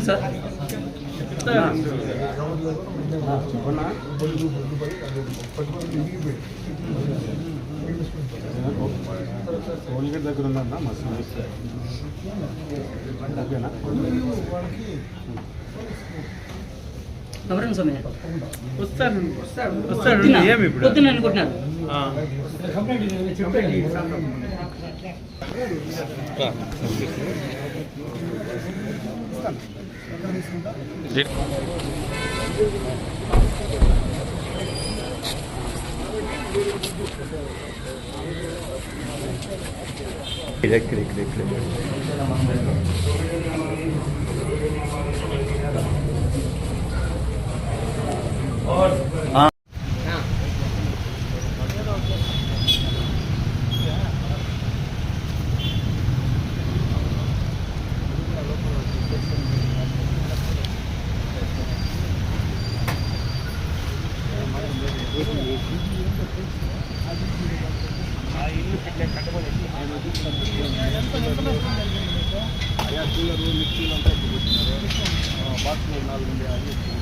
Sir. Tollgate దగ్గర ఉందన్న మస్తు ఓకేనా ఎవరైనా సమయం వస్తాను వస్తాడు ఏమి ఇప్పుడు? పొద్దున అనుకుంటున్నారు. और అయ్యా కూలరు మిక్సీలు అంతా ఎక్కువ బాక్స్లో నాలుగు మంది అది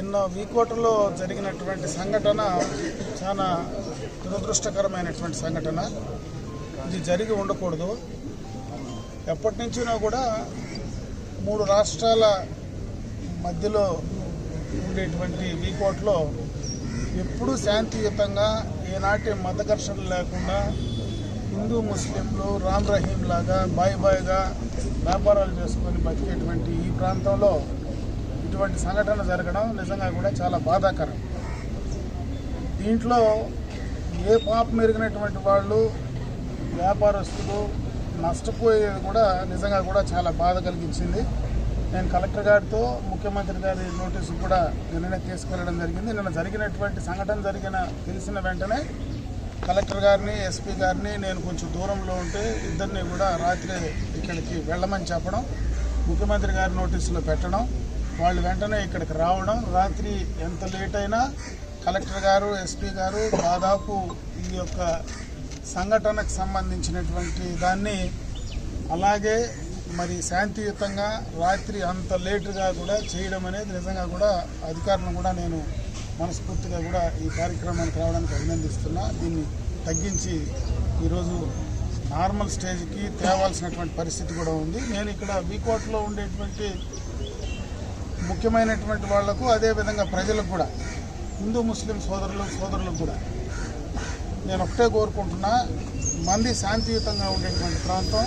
నిన్న వీకోటలో జరిగినటువంటి సంఘటన చాలా దురదృష్టకరమైనటువంటి సంఘటన. ఇది జరిగి ఉండకూడదు. ఎప్పటి నుంచినో కూడా మూడు రాష్ట్రాల మధ్యలో ఉండేటువంటి వీకోట్లో ఎప్పుడూ శాంతియుతంగా ఏనాటి మత ఘర్షణలు లేకుండా హిందూ ముస్లింలు రామ్ రహీం లాగా బాయ్ బాయ్గా వ్యాపారాలు చేసుకొని బతికేటువంటి ఈ ప్రాంతంలో ఇటువంటి సంఘటన జరగడం నిజంగా కూడా చాలా బాధాకరం. దీంట్లో ఏ పాప మెరిగినటువంటి వాళ్ళు వ్యాపారస్తులు నష్టపోయేది కూడా నిజంగా కూడా చాలా బాధ కలిగించింది. నేను కలెక్టర్ గారితో ముఖ్యమంత్రి గారి నోటీసు కూడా నిన్ననే తీసుకెళ్ళడం జరిగింది. నిన్న జరిగినటువంటి సంఘటన జరిగిన తెలిసిన వెంటనే కలెక్టర్ గారిని ఎస్పీ గారిని నేను కొంచెం దూరంలో ఉంటే ఇద్దరిని కూడా రాత్రి ఇక్కడికి వెళ్ళమని చెప్పడం ముఖ్యమంత్రి గారి నోటీసులో పెట్టడం వాళ్ళు వెంటనే ఇక్కడికి రావడం రాత్రి ఎంత లేట్ అయినా కలెక్టర్ గారు ఎస్పీ గారు దాదాపు ఈ యొక్క సంఘటనకు సంబంధించినటువంటి దాన్ని అలాగే మరి శాంతియుతంగా రాత్రి అంత లేటుగా కూడా చేయడం అనేది నిజంగా కూడా అధికారులను కూడా నేను మనస్ఫూర్తిగా కూడా ఈ కార్యక్రమానికి రావడానికి అభినందిస్తున్నా. దీన్ని తగ్గించి ఈరోజు నార్మల్ స్టేజ్కి తేవాల్సినటువంటి పరిస్థితి కూడా ఉంది. నేను ఇక్కడ వీకోట్లో ఉండేటువంటి ముఖ్యమైనటువంటి వాళ్ళకు అదేవిధంగా ప్రజలకు కూడా హిందూ ముస్లిం సోదరులు సోదరులకు కూడా. నేను ఒకటే కోరుకుంటున్నా మంది శాంతియుతంగా ఉండేటువంటి ప్రాంతం.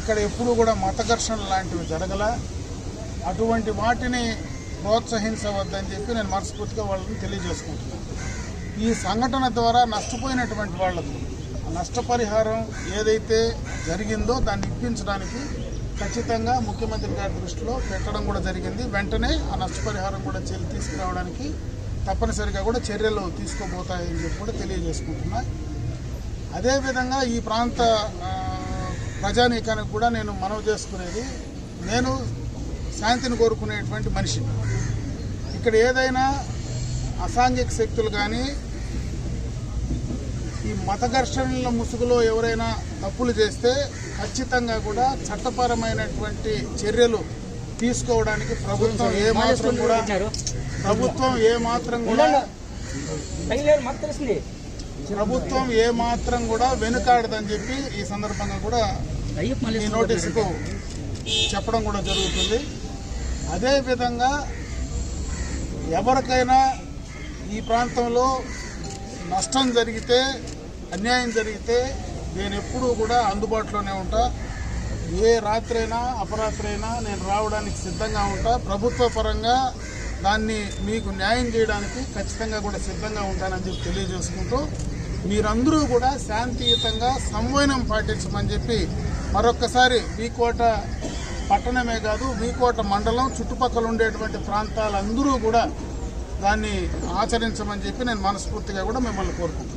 ఇక్కడ ఎప్పుడూ కూడా మత ఘర్షణలు లాంటివి జరగల. అటువంటి వాటిని ప్రోత్సహించవద్దని చెప్పి నేను మనస్ఫూర్తిగా వాళ్ళని తెలియజేసుకుంటున్నాను ఈ సంఘటన ద్వారా నష్టపోయినటువంటి వాళ్ళకు ఆ నష్టపరిహారం ఏదైతే జరిగిందో దాన్ని ఇప్పించడానికి ఖచ్చితంగా ముఖ్యమంత్రి గారి దృష్టిలో పెట్టడం కూడా జరిగింది. వెంటనే ఆ నష్టపరిహారం కూడా చెల్లి తీసుకురావడానికి తప్పనిసరిగా కూడా చర్యలు తీసుకోబోతాయని చెప్పి కూడా తెలియజేసుకుంటున్నా. అదేవిధంగా ఈ ప్రాంత ప్రజానీకానికి కూడా నేను మనవి చేసుకునేది నేను శాంతిని కోరుకునేటువంటి మనిషి ఇక్కడ ఏదైనా అసాంఘిక శక్తులు కానీ ఈ మత ఘర్షణల ముసుగులో ఎవరైనా తప్పులు చేస్తే ఖచ్చితంగా కూడా చట్టపరమైనటువంటి చర్యలు తీసుకోవడానికి ప్రభుత్వం ఏ మాత్రం కూడా ప్రభుత్వం ఏ మాత్రం కూడా ప్రభుత్వం ఏ మాత్రం కూడా వెనుకాడదని చెప్పి ఈ సందర్భంగా కూడా ఈ నోటీసుకు చెప్పడం కూడా జరుగుతుంది. అదేవిధంగా ఎవరికైనా ఈ ప్రాంతంలో నష్టం జరిగితే అన్యాయం జరిగితే నేను ఎప్పుడూ కూడా అందుబాటులోనే ఉంటా. ఏ రాత్రైనా అపరాత్రైనా నేను రావడానికి సిద్ధంగా ఉంటా. ప్రభుత్వ పరంగా దాన్ని మీకు న్యాయం చేయడానికి ఖచ్చితంగా కూడా సిద్ధంగా ఉంటానని చెప్పి తెలియజేసుకుంటూ మీరందరూ కూడా శాంతియుతంగా సంవయనం పాటించమని చెప్పి మరొక్కసారి వీకోట పట్టణమే కాదు వీకోట మండలం చుట్టుపక్కల ఉండేటువంటి ప్రాంతాలందరూ కూడా దాన్ని ఆచరించమని చెప్పి నేను మనస్ఫూర్తిగా కూడా మిమ్మల్ని కోరుకుంటున్నాను.